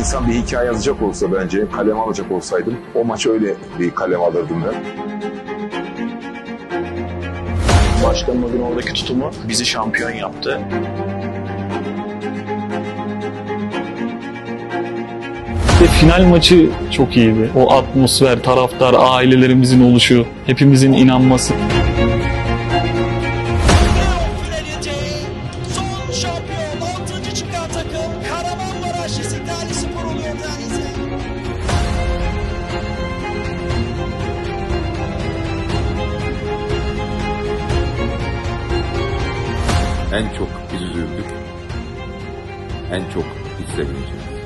insan bir hikaye yazacak olsa bence kalem alacak olsaydım o maçı öyle bir kalem alırdım ben. Başkanın o gün oradaki tutumu bizi şampiyon yaptı. Ve final maçı çok iyiydi. O atmosfer, taraftar, ailelerimizin oluşu, hepimizin inanması. En çok biz üzüldük. En çok biz sevindik.